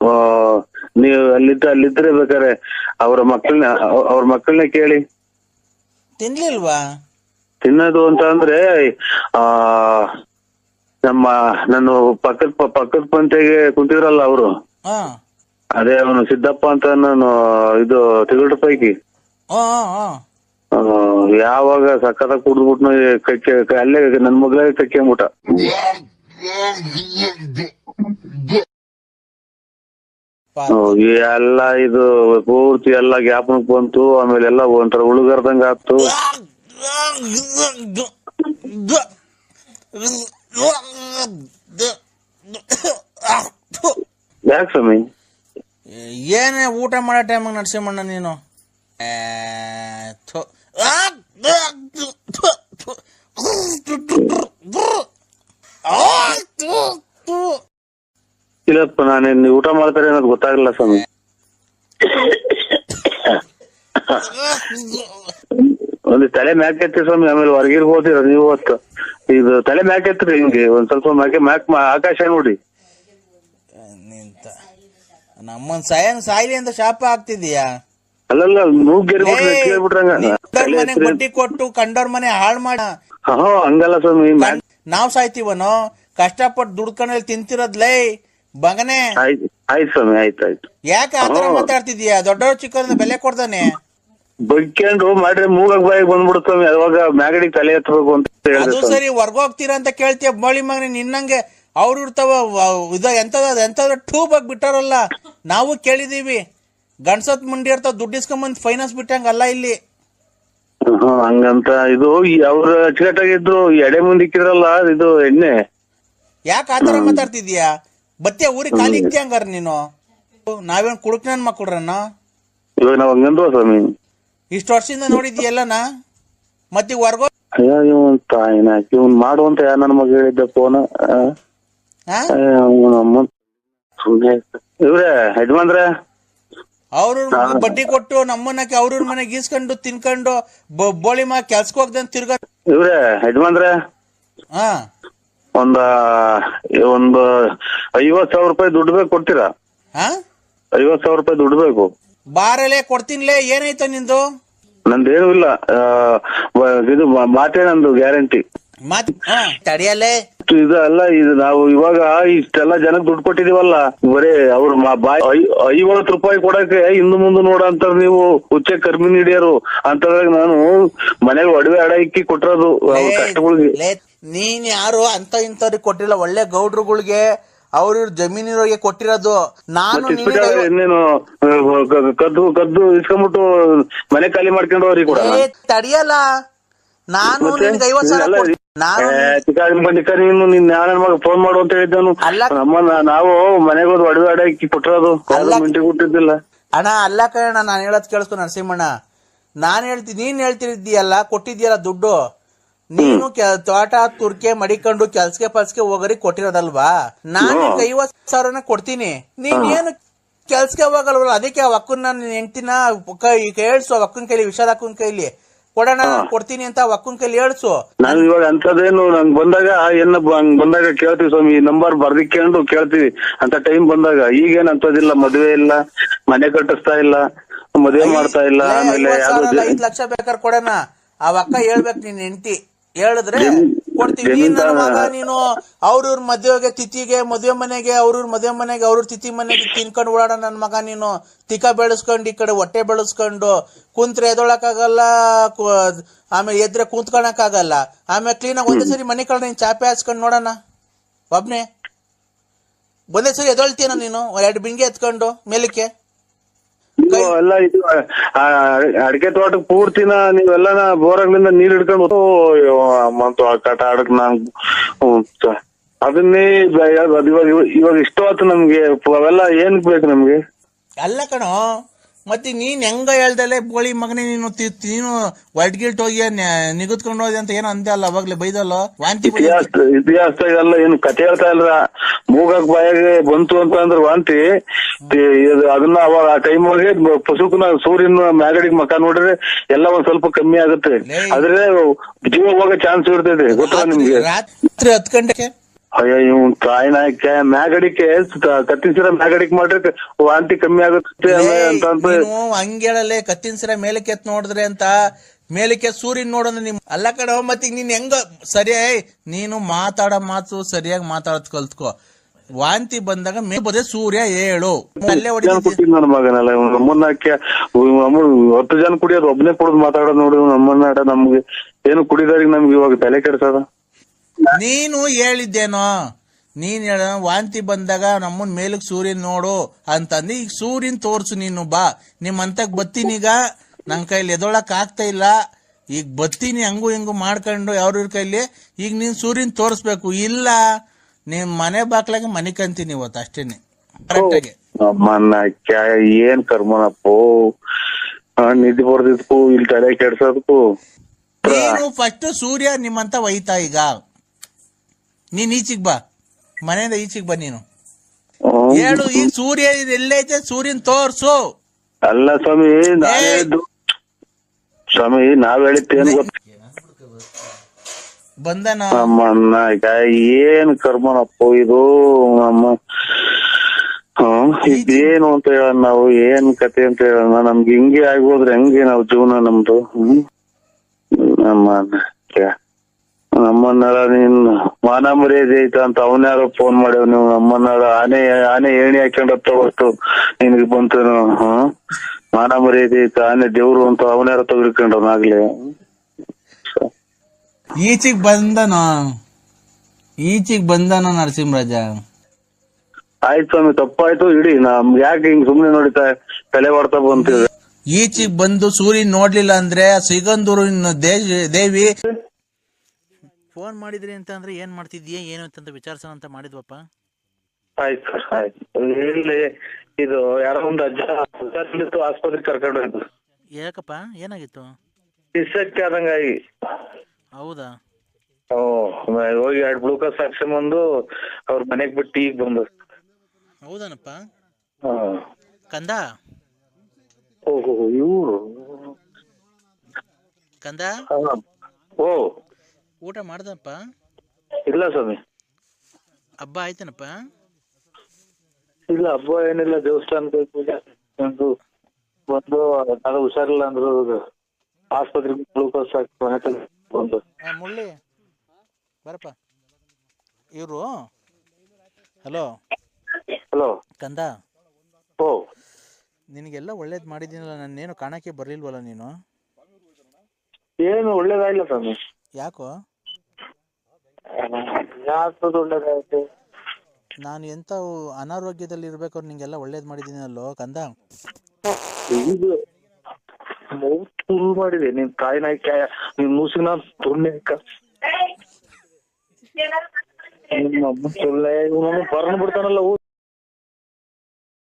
ಆ, ನೀವು ಅಲ್ಲಿದ್ದ ಅಲ್ಲಿದ್ರೆ ಬೇಕಾರೆ ಅವ್ರ ಮಕ್ಕಳನ್ನ ಅವ್ರ ಮಕ್ಕಳನ್ನ ಕೇಳಿ ತಿನ್ಲಿಲ್ವಾ ತಿನ್ನೋದು ಅಂತ ಅಂದ್ರೆ ಆ ನಮ್ಮ ನಾನು ಪಕ್ಕದ ಪಕ್ಕದ ಪಂತೆಗೆ ಕುಂತಿದ್ರಲ್ಲ ಅವರು ಹಾ ಅದೇ ಅವನು ಸಿದ್ದಪ್ಪ ಅಂತ ನಾನು ಇದು ತಿಳಿದ ಪೈಕಿ ಯಾವಾಗ ಸಕ್ಕತ್ತ ಕುಡ್ದ್ಬಿಟ್ನು ಕಕ್ಕೆ ಅಲ್ಲೇ ನನ್ ಮಗಳಿಗೆ ಕಕ್ಕೆಂಬಿಟ್ಟ ಪಾಪ. ಎಲ್ಲ ಇದು ಪೂರ್ತಿ ಎಲ್ಲ ಜ್ಞಾಪನಕ್ ಬಂತು ಆಮೇಲೆ ಎಲ್ಲ ಒಂಥರ ಉಳುಗರ್ದಂಗ ಆತು ಯಾಕೆ ಸ್ವಾಮಿ? ಏನೇ ಊಟ ಮಾಡೋ ಟೈಮಾಗ ನಡ್ಸಿಮಣ್ಣ ನೀನು? ಥು. ಇಲ್ಲಪ್ಪ ನಾನೇನು ಊಟ ಮಾಡ್ತಾರೆ ಅನ್ನೋದು ಗೊತ್ತಾಗಲ್ಲ ಸ್ವಾಮಿ. ಒಂದು ತಲೆ ಮ್ಯಾಕ್ ಎತ್ತಿ ಸ್ವಾಮಿ ಆಮೇಲೆ ಹೊರಗಿರ್ ಹೋದಿರ ನೀವು ಹೊತ್ತು. ಇದು ತಲೆ ಮ್ಯಾಕ್ ಎತ್ರಿ ಹಿಂಗೆ ಒಂದ್ ಸ್ವಲ್ಪ ಮ್ಯಾಕೆ ಮ್ಯಾಕ್ ಆಕಾಶ ನೋಡಿ. ನಿಂತ. ನಮ್ಮನ್ ಸಾಯನ್ ಸಾಯ್ಲಿ ಅಂತ ಶಾಪ ಆಗ್ತಿದೀಯಾ ಅಲ್ಲಲ್ಲ ಮೂಗ್ಗೆರಿ ಬಿಟ್ರಂಗ ಕಂಡೋರ್ ಮನೆ ಬಡ್ಡಿ ಕೊಟ್ಟು ಕಂಡೋರ್ ಮನೆ ಹಾಳ್ ಮಾಡ. ಹಾ ಹಂಗಲ್ಲ ಸ್ವಾಮಿ ನಾವ್ ಸಾಯ್ತೀವನೋ? ಕಷ್ಟಪಟ್ಟು ದುಡ್ಕೊಂಡ್ ತಿಂತಿರೋದ್ಲೇ ಮಗನೇ ಆಯ್ತು ಸ್ವಾಮಿ ಆಯ್ತು ಆಯ್ತು. ಯಾಕೆ ಆತರ ಮಾತಾಡ್ತಿದೀಯ ದೊಡ್ಡವ್ರ ಚಿಕ್ಕವ್ರನ್ನ ಬೆಲೆ ಕೊಡ್ತಾನೆ ಬಗ್ಕೊಂಡು ಮಾಡ್ರೆ ಮೂಗಾಗ್ ಬಾಯಿಗೆ ಬಂದ್ಬಿಡುತ್ತೆ ಸ್ವಾಮಿ ಅವಾಗ ಮ್ಯಾಗಡಿಗೆ ತಲೆ ಎತ್ತಬೇಕು ಅಂತ ಅದು ಸರಿ ಹೊರ್ಗೋಗ್ತೀರಾ ಅಂತ ಕೇಳ್ತೀಯ ಮಳಿ ಮಗನೇ ನಿನ್ನಂಗೆ ಅವ್ರು ಇರ್ತಾವ ಇದ ಎಂತದ ಎಂತದ ಟ್ಯೂಬ್ ಆಗಿ ಬಿಟ್ಟಾರಲ್ಲ. ನಾವು ಕೇಳಿದೀವಿ. ಗಂಡ್ಸತ್ ಮುಂಡಿ ಇರ್ತಾವ ದುಡ್ಡು ಇಸ್ಕೊಂಬಂದ್ ಫೈನಾನ್ಸ್ ಬಿಟ್ಟಂಗ ಅಲ್ಲ ಇಲ್ಲಿ ಹಂಗಂತ ಇದು ಅವ್ರ ಅಚ್ಚುಕಟ್ಟಾಗಿದ್ರು ಎಡೆ ಮುಂದಿಕ್ಕಿರಲ್ಲ ಇದು ಎಣ್ಣೆ. ಯಾಕೆ ಆತರ ಮಾತಾಡ್ತಿದ್ಯಾ ಬತ್ತಿಯ ಊರಿಗೆ ಖಾಲಿ ಇಕ್ತಿ ಹಂಗಾರ ನೀನು? ನಾವೇನ್ ಕುಡುಕ್ ನನ್ ಮಕ್ಕಳ್ರನ್ನ ಇವಾಗ ನಾವ್ ಹಂಗಂದ್ವ ಸ್ವಾಮಿ? ಇಷ್ಟು ವರ್ಷದಿಂದ ನೋಡಿದ್ಯಲ್ಲನ ಮತ್ತೆ ವರ್ಗೋ ಅಯ್ಯೋ ಇವನ್ ತಾಯಿನ ಇವನ್ ಮಾಡುವಂತ ಯಾರ ನನ್ನ ಮಗ ಹೇಳಿದ್ದ ಫೋನ್ ಹಾ ನಮ್ಮ ಸುಮ್ನೆ ಇವ್ರೆ ಯಜಮಾನ್ರೆ? ಅವ್ರ ಬಡ್ಡಿ ಕೊಟ್ಟು ನಮ್ಮನ್ನಕ್ಕೆ ಅವ್ರ ಮನೆಗೆ ಗೀಸ್ಕೊಂಡು ತಿನ್ಕೊಂಡು ಬ- ಬೋಳಿ ಮಾ ಕೆಲ್ಸಕ್ಕೆ ಹೋಗ್ದಂತ ತಿರ್ಗ ಇವ್ರೆ ಯಜಮಾನ್ರೆ? ಹಾ ಒಂದ ಒಂದು ಐವತ್ ಸಾವಿರ ರೂಪಾಯಿ ದುಡ್ಡು ಬೇಕು ಕೊಡ್ತೀರಾ? ಹಾ? ಐವತ್ ಸಾವಿರ ರೂಪಾಯಿ ದುಡ್ಡು ಬೇಕು. ಬಾರಲೆ ಕೊಡ್ತೀನಿಲೇ ಏನೈತ ನಿಂದು? ನಂದೇನು ಇಲ್ಲ. ಆ, ವ- ಇದು ಮಾತೇ ನಂದು ಗ್ಯಾರಂಟಿ. ಮಾತ್ ತಡಿಯಲ್ಲೇ. ತಡಿಯಲೇ ಇದು ಅಲ್ಲ ಇದು ನಾವು ಇವಾಗ ಇಷ್ಟೆಲ್ಲ ಜನಕ್ಕೆ ದುಡ್ಡು ಕೊಟ್ಟಿದೀವಲ್ಲ ಬರೇ ಅವ್ರ ಬಾಯ್ ಐವತ್ತು ರೂಪಾಯಿ ಕೊಡಕ್ಕೆ ಹಿಂದು ಮುಂದೆ ನೋಡ ಅಂತ ನೀವು ಹುಚ್ಚೆ ಕರ್ಮಿ ಹಿಡಿಯೋರು ಅಂತದ್ರಾಗ ನಾನು ಮನೇಲಿ ಒಡವೆ ಅಡ ಇಕ್ಕಿ ಕೊಟ್ಟಿರೋದು ಕಷ್ಟಗಳಿಗೆ. ನೀನ್ ಯಾರು ಅಂತ ಇಂಥವ್ರಿಗೆ ಕೊಟ್ಟಿಲ್ಲ ಒಳ್ಳೆ ಗೌಡ್ರುಗಳಿಗೆ ಅವ್ರ ಜಮೀನಿರೋರಿಗೆ ಕೊಟ್ಟಿರೋದು. ನಾನು ಇನ್ನೇನು ಕದ್ದು ಕದ್ದು ಇಸ್ಕೊಂಡ್ಬಿಟ್ಟು ಮನೆ ಖಾಲಿ ಮಾಡ್ಕೊಂಡು ಅವ್ರಿಗೆ ಕೊಡ ತಡಿಯಲ್ಲ. ನಾನು ನಿನ್ಗೆ ಐವತ್ ಸಾವಿರ ನಾನು ನೀನು ನಿನ್ ಮಗ ಫೋನ್ ಮಾಡು ಅಂತ ಹೇಳಿದ್ದನು. ಅಲ್ಲ. ನಮ್ಮನ್ನ ನಾವು ಮನೆಗೆ ಹೋದ್ ಒಡವೆ ಅಡ ಇಕ್ಕಿ ಕೊಟ್ಟಿರೋದು. ಮಿಂಟಿ ಕೊಟ್ಟಿದ್ದಿಲ್ಲ. ಅಣ್ಣ ಅಲ್ಲ ಕಣ ನಾನು ಹೇಳೋದ್ ಕೇಳಿಸ್ಕೊ ನರಸಿಂಹಣ್ಣ. ನಾನು ಹೇಳ್ತಿ ನೀನ್ ಹೇಳ್ತಿದ್ದೀಯಲ್ಲ ಕೊಟ್ಟಿದ್ಯಲ್ಲ ದುಡ್ಡು. ನೀನು ತೋಟ ತುರ್ಕೆ ಮಡಿಕೊಂಡು ಕೆಲ್ಸಕ್ಕೆ ಪಲ್ಸ್ಗೆ ಹೋಗರಿ ಕೊಟ್ಟಿರೋದಲ್ವಾ? ನಾನು ಐವತ್ ಸಾವಿರನ ಕೊಡ್ತೀನಿ. ನೀನ್ ಏನು ಕೆಲ್ಸಕ್ಕೆ ಹೋಗಲ್ವಲ್ಲ ಅದಕ್ಕೆ ಆ ಅಕ್ಕನ್ ನಾನು ಹೆಂಡ್ತಿನ ಕೇಳಿಸು ಅಕ್ಕನ ಕೈಲಿ ವಿಶಾಲ ಅಕ್ಕನ ಕೈಲಿ. ಕೊಡೋಣ ಕೊಡ್ತೀನಿ ಅಂತ ಒಕ್ಕನ್ ಅಕ್ಕನ ಕೈಲಿ ಹೇಳ್ಸು. ನಾನು ಇವಾಗ ಅಂತದೇನು ನಂಗ್ ಬಂದಾಗ ಏನ ಹಂಗ್ ಬಂದಾಗ ಕೇಳ್ತೀವಿ ಸ್ವಾಮಿ ಈ ನಂಬರ್ ಬರ್ದಿಕೊಂಡು ಕೇಳ್ತೀವಿ. ಅಂತ ಟೈಮ್ ಬಂದಾಗ ಈಗೇನ್ ಅಂತದಿಲ್ಲ ಮದ್ವೆ ಇಲ್ಲ ಮನೆ ಕಟ್ಟಿಸ್ತಾ ಇಲ್ಲ ಮದ್ವೆ ಮಾಡ್ತಾ ಇಲ್ಲ ಆಮೇಲೆ ಐದ್ ಲಕ್ಷ ಬೇಕಾದ್ರೆ ಕೊಡೋಣ. ಆ ಅಕ್ಕ ಹೇಳ್ಬೇಕು ನಿನ್ ಹೆಂಡತಿ. ಹೇಳಿದ್ರೆ ಕೊಡ್ತೀವಿ. ನನ್ನ ಮಗ ನೀನು ಅವ್ರವ್ರ ಮದ್ವೆಗೆ ತಿಥಿಗೆ ಮದ್ವೆ ಮನೆಗೆ ಅವ್ರವ್ರ ಮದುವೆ ಮನೆಗೆ ಅವ್ರವ್ರ ತಿಥಿ ಮನೆಗೆ ತಿನ್ಕೊಂಡು ಓಡಾಡ ನನ್ನ ಮಗ ನೀನು. ತಿಕ್ಕ ಬೆಳೆಸ್ಕೊಂಡು ಈ ಕಡೆ ಹೊಟ್ಟೆ ಬೆಳೆಸ್ಕೊಂಡು ಕುಂತ್ರೆ ಎದೊಳಕಾಗಲ್ಲ ಕು- ಆಮೇಲೆ ಎದ್ರೆ ಕುಂತ್ಕೊಳಕ್ಕಾಗಲ್ಲ. ಆಮೇಲೆ ಕ್ಲೀನಾಗಿ ಒಂದೇ ಸರಿ ಮನೆ ಕಡೆ ನೀನ್ ಚಾಪೆ ಹಾಸ್ಕೊಂಡು ನೋಡೋಣ. ಒಬ್ನೇ. ಒಂದೇ ಸರಿ ಎದೊಳ್ತೀನ ನೀನು? ಎರಡು ಬಿಂಗೆ ಎತ್ಕೊಂಡು ಮೇಲಕ್ಕೆ. ಎಲ್ಲ ಇದು ಅಡಿಕೆ ತೋಟಕ್ ಪೂರ್ತಿನ ನೀವೆಲ್ಲಾನ ಬೋರಾಗ್ಲಿಂದ ನೀರ್ ಹಿಡ್ಕೊಂಡು ಮತ್ತು ಕಟ ಆಡಕ್ ನಾನ್ ಅದನ್ನೇ ಇವಾಗ ಇವಾಗ ಇಷ್ಟ ಆಯ್ತು ನಮ್ಗೆ ಅವೆಲ್ಲ ಏನ್ ಬೇಕು ನಮ್ಗೆ? ಅಲ್ಲ ಕಣೋ ಮತ್ತೆ ನೀನ್ ಹೆಂಗ ಹೇಳ್ದಲೆ ಬೋಳಿ ಮಗನೇ ನೀನು ತಿ- ನೀನು ಗಿಲ್ಟ್ ಹೋಗಿ ನಿಗದ್ಕೊಂಡು ಹೋದೆ ಅಂತ ಏನೋ ಅಂದೆ ಅಲ್ಲ ಅವಾಗ್ಲೇ ಬೈದಲ್ಲ? ವಾಂತಿ ಇತಿಹಾಸ ಇದೆಲ್ಲ ಏನು ಕತೆ ಹೇಳ್ತಾ ಇಲ್ಲ ಮೂಗಕ್ ಬಾಯಾಗೆ ಬಂತು ಅಂತ ಅಂದ್ರೆ ವಾಂತಿ. ತಿ- ಇದು ಅದನ್ನ ಅವಾಗ ಆ ಟೈಮ್ ಒಳಗೆ ಪಶುಕನ ಸೂರ್ಯನ ಮ್ಯಾಗಡಿಗೆ ಮಕ ನೋಡಿದ್ರೆ ಎಲ್ಲ ಒಂದ್ ಸ್ವಲ್ಪ ಕಮ್ಮಿ ಆಗುತ್ತೆ. ಲೇ. ಆದ್ರೆ ಜೀವ ಹೋಗೋ ಚಾನ್ಸ್ ಇರ್ತೈತೆ ಗೊತ್ತಾ ನಿಮ್ಗೆ? ರಾತ್ರಿ ಹತ್ ಗಂಟೆಗೆ? ಅಯ್ಯೋ ಇವ್ ತಾಯಿ ಮ್ಯಾಗಡಿಕೆ ಮ್ಯಾಗಡಿಕೆ ಕತ್ತಿಸಿರ ಮ್ಯಾಗಡಿಕೆ ಮಾಡ್ರಿ ವಾಂತಿ ಕಮ್ಮಿ ಆಗುತ್ತೆ ಅಂತ ನೀನು ಕತ್ತಿನ ಸಿರ ಮೇಲಕ್ಕೆ ಎತ್ ನೋಡಿದ್ರೆ ಅಂತ. ಮೇಲಕ್ಕೆ ಸೂರ್ಯನ್ ನೋಡೋದ್ ನಿಮ್ ಅಲ್ಲ ಕಡೆ ಮತ್ತೀಗ ನೀನ್ ಹೆಂಗ ಸರಿ ನೀನು ಮಾತಾಡೋ ಮಾತು ಸರಿಯಾಗಿ ಮಾತಾಡೋದ್ ಕಲ್ತ್ಕೋ. ವಾಂತಿ ಬಂದಾಗ ಮೇ ಬದೇ ಸೂರ್ಯ ಏಳು. ಅಲ್ಲೇ ನನ್ನ ಮಗನಲ್ಲ ನಮ್ಮನ್ನ ಹತ್ತು ಜನ ಕುಡಿಯೋದು ಒಬ್ಬನೇ ಕುಡಿದು ಮಾತಾಡೋದು ನೋಡಿ ನಮ್ಮನ್ನ ನಮ್ಗೆ ಏನು ಕುಡಿದವ್ರಿಗೆ ನಮ್ಗೆ ಇವಾಗ ತಲೆ ಕೆಡ್ಸದ? ನೀನು ಹೇಳಿದ್ದೇನೋ ನೀನ್ ಹೇಳ ವಾಂತಿ ಬಂದಾಗ ನಮ್ಮನ್ ಮೇಲಕ್ ಸೂರ್ಯನ್ ನೋಡು ಅಂತಂದು ಈಗ ಸೂರ್ಯನ್ ತೋರ್ಸು ನೀನು ಬಾ. ನಿಮ್ ಅಂತಕ್ ಬತ್ತೀನಿ ಈಗ. ನನ್ ಕೈಲಿ ಎದೊಳಕ್ ಆಗ್ತಾ ಇಲ್ಲ. ಈಗ ಬತ್ತೀನಿ ಹಂಗು ಹಿಂಗು ಮಾಡ್ಕೊಂಡು ಯಾವ್ರ ಕೈಲಿ ಈಗ ನೀನ್ ಸೂರ್ಯನ್ ತೋರಿಸ್ಬೇಕು. ಇಲ್ಲ ನಿಮ್ ಮನೆ ಬಾಕ್ಲಾಗೆ ಮನೆ ಕಂತೀನಿ ಇವತ್ತು ಅಷ್ಟೇನೆ. ಏನ್ ಕರ್ಮನಪ್ಪೋ? ನಿದ್ದೆ ಬರ್ದಿದ್ಕು ಇಲ್ಲಿ ತಲೆ ಕೆಡ್ಸೋದಕ್ಕೂ. ನೀನು ಫಸ್ಟ್ ಸೂರ್ಯ ನಿಮ್ಮಂತ ಒಯ್ತಾ ಈಗ. ನೀನ್ ಈಚಿಗ್ ಬಾ. ಮನೆಯಿಂದ ಈಚಿಗ್ ಬಾ ನೀನು. ಹೇಳು ಈಗ ಸೂರ್ಯ ಎಲ್ಲೈತೆ ಸೂರ್ಯನ್ ತೋರ್ಸು. ಅಲ್ಲ ಸ್ವಾಮಿ! ಸ್ವಾಮಿ ನಾವ್ ಹೇಳಿದ್ದೇನು ಬಂದನ? ಕ್ಯಾ ಏನ್ ಕರ್ಮನಪ್ಪ ಇದು ನಮ್ಮ ಹ್ಮ್ ಇದೇನು ಅಂತ ಹೇಳ ನಾವು ಏನ್ ಕತೆ ಅಂತ ಹೇಳೋಣ. ನಮ್ಗೆ ಹಿಂಗೆ ಆಗೋದ್ರೆ ಹೆಂಗೆ ನಾವು ಜೀವನ ನಮ್ದು? ಹ್ಮ್. ನಮ್ಮನ್ನ ಕ್ಯಾ ನಮ್ಮನ್ನೆಲ್ಲ ನೀನ್ ಮಾನ ಮರ್ಯಾದೆ ಐತ ಅಂತ ಅವನ್ಯಾರ ಫೋನ್ ಮಾಡ್ಯಾವ. ನೀವು ನಮ್ಮನ್ನಾರ ಆನೆ ಆನೆ ಏಣಿ ಹಾಕೊಂಡ ತಗೊಟ್ಟು ನಿನಗೆ ಬಂತು ಮಾನ ಮರ್ಯಾದೆ ಐತ ಆನೆ ದೇವ್ರು ಅಂತ ಅವನ್ಯಾರ ತೆಗೆದುಕೊಂಡವನಾಗ್ಲೇ ಈಚಿಗ್ ಬಂದನ? ಈಚಿಗ್ ಬಂದನ ನರಸಿಂಹರಾಜ? ಆಯ್ತು ಸ್ವಾಮಿ ತಪ್ಪಾಯ್ತು ಇಡಿ. ನಮ್ ಯಾಕೆ ಹಿಂಗ್ ಸುಮ್ನೆ ನೋಡಿತಾ ತಲೆ ಹೊಡ್ತಾ ಬಂತೀವಿ ಈಚಿಗ್ ಬಂದು ಸೂರ್ಯನ್ ನೋಡ್ಲಿಲ್ಲ ಅಂದ್ರೆ ಸಿಗಂದೂರು ದೇವಿ ಫೋನ್ ಮಾಡಿದ್ರಿ ಅಂತ ಅಂದ್ರೆ ಏನ್ ಮಾಡ್ತಿದ್ಯಾ ಏನು ಅಂತ ವಿಚಾರಿಸೋಣ ಅಂತ ಮಾಡಿದ್ವಪ್ಪ? ಆಯ್ತು ಸರ್ ಆಯ್ತು. ಇಲ್ಲಿ ಇದು ಯಾರೋ ಒಂದು ಅಜ್ಜ ಹುಷಾರಿಲ್ಲಿತ್ತು ಆಸ್ಪತ್ರೆಗೆ ಕರ್ಕೊಂಡು ಹೋಯ್ತು ಯಾಕಪ್ಪ ಏನಾಗಿತ್ತು? ಇಸಕ್ಕೆ ಆದಂಗಾಗಿ. ಹೌದಾ? ಓ ಹೋಗಿ ಎರಡು ಗ್ಲೂಕೋಸ್ ಹಾಕ್ಸ್ಕೊಂಬಂದು ಅವ್ರ ಮನೆಗ್ ಬಿಟ್ಟು ಈಗ ಬಂದು. ಹೌದನಪ್ಪ. ಹಾ. ಕಂದ? ಓಹೋ ಇವ್ರು? ಕಂದ? ಓ. ಊಟ ಮಾಡ್ದಪ್ಪ? ಇಲ್ಲ ಸ್ವಾಮಿ. ಹಬ್ಬ ಆಯ್ತನಪ್ಪ? ಇಲ್ಲ ಹಬ್ಬ ಏನಿಲ್ಲ ದೇವಸ್ಥಾನ ಪೂಜೆ ಒಂದು ಬಂದು ಹುಷಾರಿಲ್ಲ ಅಂದ್ರು ಆಸ್ಪತ್ರೆಗೆ ಗ್ಲೂಕೋಸ್ ಹಾಕಿ ಮನೆ ಬಂದು. ಆ, ಮುಳ್ಳಿ ಬರಪ್ಪ. ಇವರು? ಹಲೋ? ಹಲೋ. ಕಂದ? ಓ. ನಿನಗೆಲ್ಲ ಒಳ್ಳೇದು ಮಾಡಿದ್ದೀನಲ್ಲ ಏನು ಕಾಣಕ್ಕೆ ಬರಲಿಲ್ವಲ್ಲ ನೀನು? ಏನು ಒಳ್ಳೇದಾಗಿಲ್ಲ ಸ್ವಾಮಿ. ಯಾಕೋ? ಯಾಕದು ಒಳ್ಳೇದಾಯ್ತು. ನಾನು ಎಂತ ಅನಾರೋಗ್ಯದಲ್ಲಿ ಇರ್ಬೇಕಾದ್ರೆ ನಿಂಗೆಲ್ಲ ಒಳ್ಳೇದು ಅಲ್ಲೋ ಕಂದ? ಇದು ಮೌತ್ ಫುಲ್ ಮಾಡಿದೆ. ನಿನ್ ತಾಯಿ ನಾಯಿ ಕಾಯ ನಿನ್ ಮೂಸಿನ ತುಣ್ಣೆ ನಿಮ್ಮ ಅಮ್ಮ ಸುಳ್ಳೆ ಇವನು ಬರ್ನ್ ಬಿಡ್ತಾನಲ್ಲ ಊ